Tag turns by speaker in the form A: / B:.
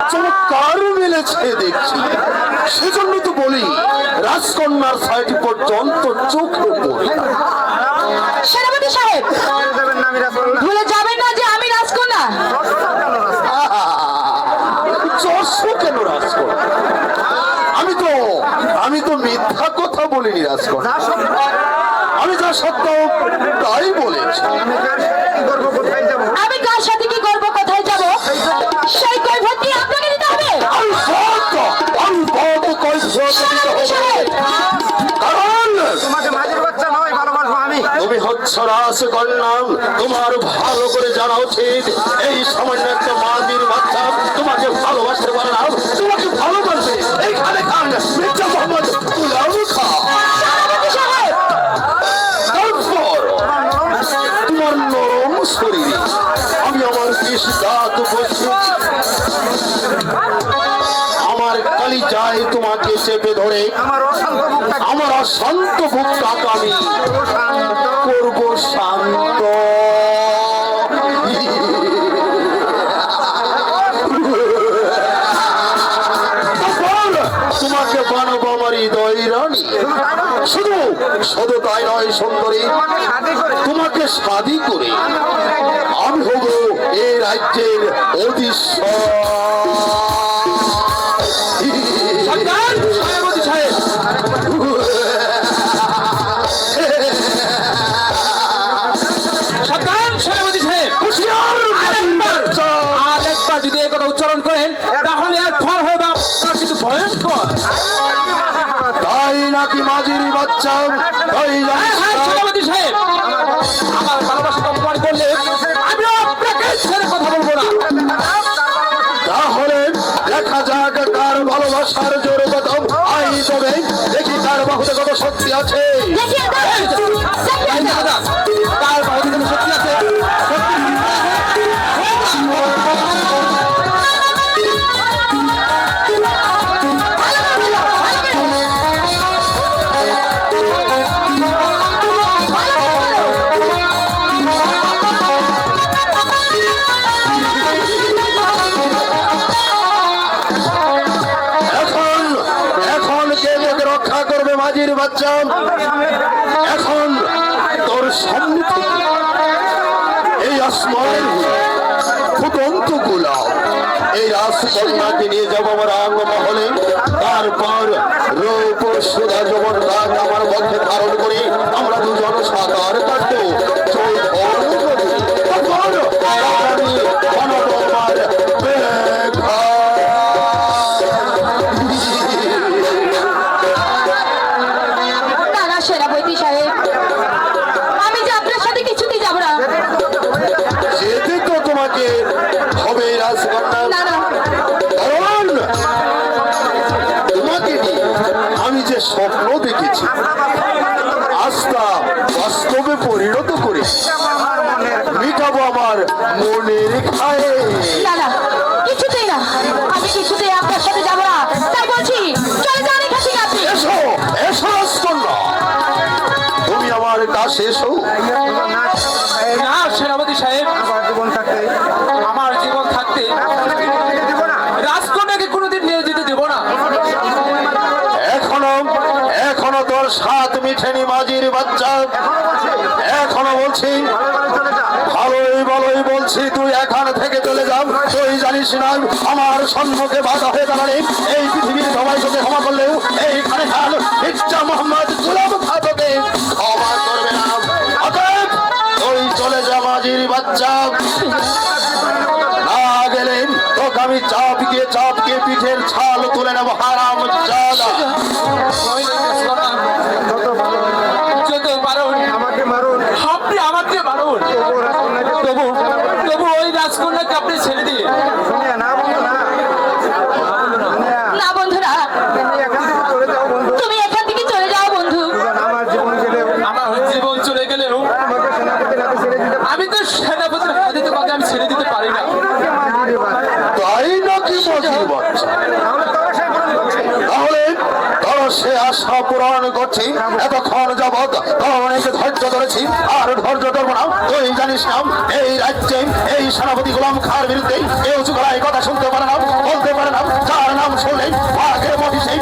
A: চমৎকার মিলেছে দেখছি? সেজন্য তো বলি রাজকন্যার পর্যন্ত চোখে পড়ে।
B: সেনাপতি সাহেব
C: আমি
B: ভুলে যাবেন না যে আমি রাজকন্যা।
A: চর্ষো কেন রাজকন্যা? আমি তো আমি তো মিথ্যা কথা বলিনি রাজকন্যা। আমি যা সত্য তাই বলেছি।
C: আমি কার সাথে কি করব?
A: হচ্ছ রাজকন্যা তোমার ভালো করে জানা উচিত। এই সামান্য একটা মাদির বাচ্চা তোমাকে ভালোবাসতে পারে না তোমাকে ভালোবাসে। এইখানে খান মির্জা মোহাম্মদ গুলাম তোমার নরম শরীরে আমি আমার বিষ দাঁত বসে আমার কালি যায় তোমাকে চেপে ধরে
C: আমার অশান্ত মুখটা
A: আমার অশান্ত বুকটাকে আমি করব হৃদয় রানী শুধু শুধু তাই নয় সুন্দরী
C: তোমাকে শাদি করে
A: আমি হব এই রাজ্যের অধীশ্বর।
D: আর যদি এই কথা উচ্চারণ করেন তাহলে এক ফল হবে আপনার কিন্তু ভয়ঙ্কর।
A: তাই নাকি মাঝির বাচ্চা? ওই
D: হ্যাঁ, হ্যাঁ? সেনাপতি সাহেব। আমার ভালোবাসা অপমান করলে আমি আপনাকে ছেড়ে কথা বলব না।
A: তাহলে দেখা যাক কার ভালোবাসার জোর কত আই তবে দেখি তার বাহুতে কত শক্তি আছে। রক্ষা বাচ্চা, এখন তোর সামনে এই আসমান ফুটন্ত গোলাপ। এই রাজকন্যাকে নিয়ে যাব আমার আঙ্গ মহলে তারপর রূপ সুধা যখন রাগ আমার মধ্যে ধারণ করি। আমরা দুজন সাঁতার কাটবো।
B: সেনাপতি সাহেব। আমি যে আপনার সাথে কিছুতেই যাব না।
A: যেতে তো তোমাকে হবে রাজকন্যা।
B: না না।
A: কারণ তোমাকে নিয়ে আমি যে স্বপ্ন দেখেছি আস্থা বাস্তবে পরিণত করে মিটাবো আমার মনের খায়ে
B: না না। কিছুতেই
A: কাছে এসো
C: না
D: না সেনাপতি সাহেব
C: আমার জীবন থাকতে।
D: আমার জীবন থাকতে রাজকন্যাকে কোনোদিন নিয়ে যেতে দেবো না।
A: এখনও এখনও তোর সাত মিঠেনি মাঝির বাচ্চা। এখনও বলছি ভালোই ভালোই বলছি তুই এখান থেকে চলে যাও। তুই জানিস না আমার সম্মুখে বাধা হয়ে দাঁড়ালে এই পৃথিবীর সবাই তোকে ক্ষমা করলেও এইখানে খান মির্জা আমি চাপ গিয়ে চাপ গিয়ে পিঠের ছাল তুলে নেব। হারাম জাদা।
C: যত ভালো আমাকে মারুন।
D: আপনি আমাকে পারুন
C: তবু
D: তবু তবু ওই রাজকন্যাকে আপনি ছেড়ে দিয়ে
C: না বন্ধু না। শুনিয়া।
B: না বন্ধুরা।
C: তুমি এখান থেকে চলে যাও বন্ধু।
B: তুমি এখান থেকে চলে যাও বন্ধু।
C: আমার জীবন
D: আমার জীবন চলে গেলেও
C: আমাকে সেনাপতির হাতে ছেড়ে দিতে
D: আমি তো সেনাপতির হাতে তোমাকে আমি ছেড়ে দিতে পারি না
C: মাঝির বাচ্চা।
A: তাই নাকি মাঝির বাচ্চা
C: তাহলে তোরা সেই বন্ধু
A: তাহলে তোর সে আশা পূরণ করছি। এতক্ষণ যাবৎ অনেক ধৈর্য ধরেছি। আর ধৈর্য ধরবো না। তুই জানিস না এই রাজ্যে এই সেনাপতি গোলাম খার বিরুদ্ধে এই উঁচু গলায় কথা শুনতে পারে না বলতে পারে না। যার নাম শুনলে বাঘের মধ্যে সেই